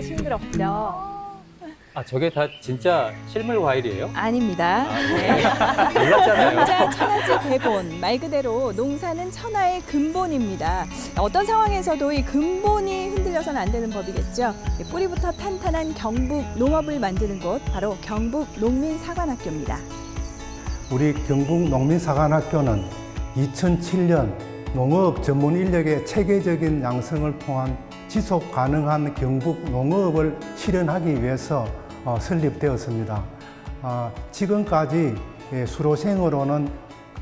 진짜 싱그럽죠. 아 저게 다 진짜 실물 과일이에요? 아닙니다. 아, 네. 몰랐잖아요. 농자 천하지 대본 말 그대로 농사는 천하의 근본입니다. 어떤 상황에서도 이 근본이 흔들려서는 안 되는 법이겠죠. 뿌리부터 탄탄한 경북 농업을 만드는 곳 바로 경북 농민사관학교입니다. 우리 경북 농민사관학교는 2007년 농업 전문 인력의 체계적인 양성을 통한 지속 가능한 경북 농업을 실현하기 위해서 어, 설립되었습니다. 아, 지금까지 예, 수료생으로는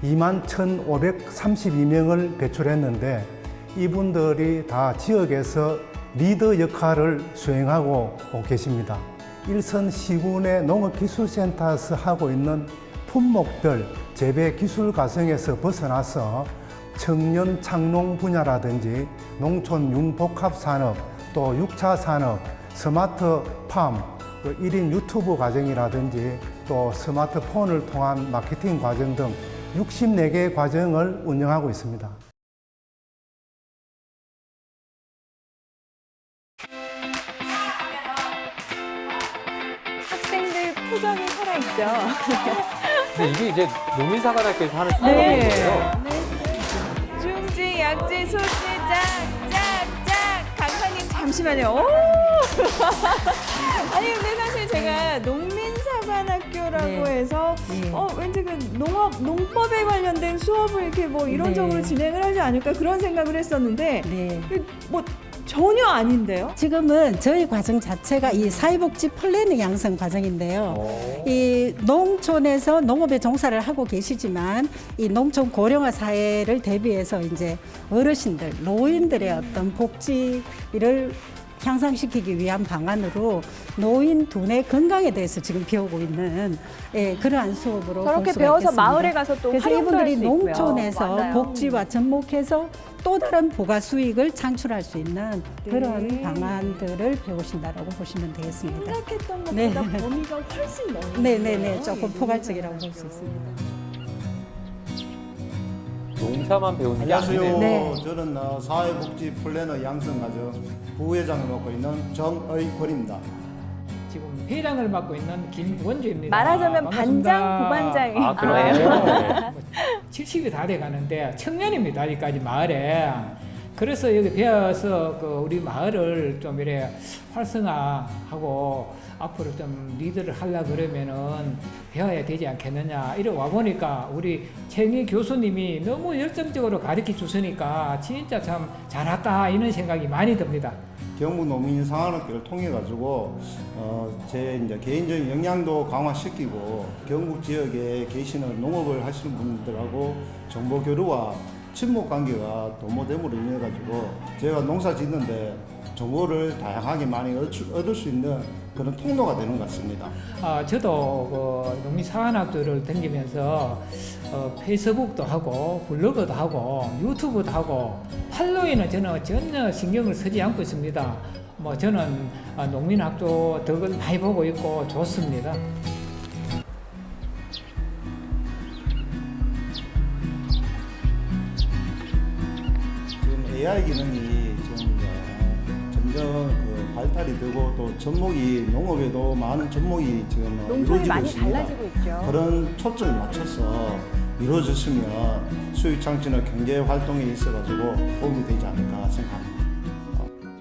2만 1,532명을 배출했는데 이분들이 다 지역에서 리더 역할을 수행하고 계십니다. 일선 시군의 농업기술센터에서 하고 있는 품목별 재배 기술 과정에서 벗어나서 청년 창농 분야라든지 농촌 융복합 산업 또 6차 산업 스마트 팜 또 1인 유튜브 과정이라든지 또 스마트폰을 통한 마케팅 과정 등 64개 과정을 운영하고 있습니다. 학생들 표정이 살아있죠. 근데 이게 이제 농민사관학교에서 하는 네. 수업이에요. 중지, 약지, 소지, 짝, 짝, 짝. 강사님 잠시만요. 오! 아니 근데 사실 제가 농민사관학교라고 네. 해서 네. 어 왠지 그 농업 농법에 관련된 수업을 이렇게 뭐 이론적으로 네. 진행을 하지 않을까 그런 생각을 했었는데 네. 뭐 전혀 아닌데요. 지금은 저희 과정 자체가 이 사회복지 플래닝 양성 과정인데요. 어. 이 농촌에서 농업에 종사를 하고 계시지만 이 농촌 고령화 사회를 대비해서 이제 어르신들, 노인들의 어떤 복지를 향상시키기 위한 방안으로 노인 두뇌 건강에 대해서 지금 배우고 있는 예, 그러한 수업으로 수가 배워서 있겠습니다. 마을에 가서 또 그래서 활용도 이분들이 할수 있고요. 농촌에서 맞아요. 복지와 접목해서 또 다른 부가 수익을 창출할 수 있는 네. 그런 방안들을 배우신다라고 보시면 되겠습니다. 생각했던 것보다 네. 범위가 훨씬 넓네요. 네네네, 조금 예, 포괄적이라고 볼 수. 있습니다. 농사만 배우는 게 안녕하세요. 아니네요. 네. 저는 어, 사회복지 플래너 양성과정 부회장을 맡고 있는 정의권입니다. 지금 회장을 맡고 있는 김원주입니다. 말하자면. 반장, 부반장이 아, 그러네요. 네. 70이 다 돼 가는데 청년입니다. 아직까지 마을에. 그래서 여기 배워서 그 우리 마을을 좀 이래 활성화하고 앞으로 좀 리드를 하려 그러면은 배워야 되지 않겠느냐. 이래 와 보니까 우리 최미 교수님이 너무 열정적으로 가르쳐 주시니까 진짜 참 잘했다 이런 생각이 많이 듭니다. 경북 농민 상한학교를 통해 가지고 어, 제 이제 개인적인 역량도 강화시키고 경북 지역에 계시는 농업을 하시는 분들하고 정보 교류와 친목 관계가 도모됨으로 인해 가지고 제가 농사 짓는데 정보를 다양하게 많이 얻을- 수 있는 그런 통로가 되는 것 같습니다. 아, 저도 그 농민사관학교를 다니면서 어, 페이스북도 하고 블로그도 하고 유튜브도 하고 팔로잉은 저는 전혀 신경을 쓰지 않고 있습니다. 뭐 저는 아, 농민학교 덕을 많이 보고 있고 좋습니다. AI 기능이 지금 어, 점점 그 발달이 되고 또 접목이 농업에도 많은 접목이 지금 어, 농촌이 이루어지고 많이 있습니다. 달라지고 있죠. 그런 초점을 맞춰서 이루어졌으면 수익 창출이나 경제 활동에 있어 가지고 도움이 되지 않을까 생각합니다.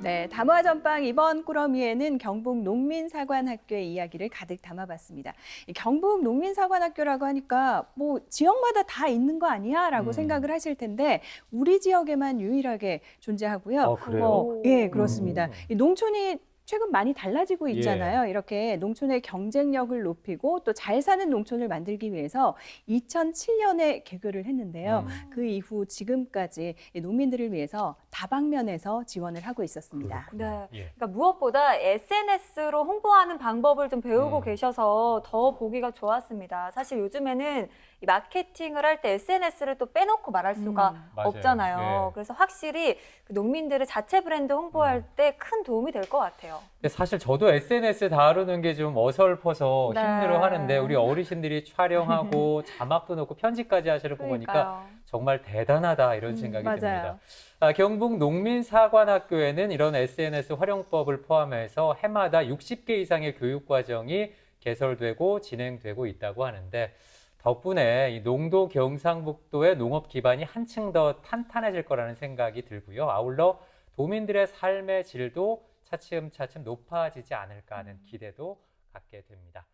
네, 담화 전방 이번 꾸러미에는 경북 농민사관학교의 이야기를 가득 담아봤습니다. 이 경북 농민사관학교라고 하니까 뭐 지역마다 다 있는 거 아니야라고 음. 생각을 하실 텐데 우리 지역에만 유일하게 존재하고요. 어, 그래요? 어, 예, 그렇습니다. 음. 이 농촌이 최근 많이 달라지고 있잖아요. 이렇게 농촌의 경쟁력을 높이고 또 잘 사는 농촌을 만들기 위해서 2007년에 개교를 했는데요. 음. 그 이후 지금까지 이 농민들을 위해서 다방면에서 지원을 하고 있었습니다. 네. 예. 그러니까 무엇보다 SNS로 홍보하는 방법을 좀 배우고 음. 계셔서 더 보기가 좋았습니다. 사실 요즘에는 마케팅을 할 때 SNS를 또 빼놓고 말할 수가 음. 없잖아요. 네. 그래서 확실히 그 농민들의 자체 브랜드 홍보할 음. 때큰 도움이 될 것 같아요. 근데 사실 저도 SNS 다루는 게 좀 어설퍼서 네. 힘들어 하는데 우리 어르신들이 촬영하고 자막도 넣고 편집까지 하시는 거 보니까. 정말 대단하다 이런 음, 생각이 맞아요. 듭니다. 아, 경북 농민사관학교에는 이런 SNS 활용법을 포함해서 해마다 60개 이상의 교육 과정이 개설되고 진행되고 있다고 하는데 덕분에 이 농도 경상북도의 농업 기반이 한층 더 탄탄해질 거라는 생각이 들고요. 아울러 도민들의 삶의 질도 차츰차츰 높아지지 않을까 하는 기대도 갖게 됩니다.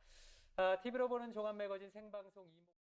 아, TV로 보는 종합 매거진 생방송 이모...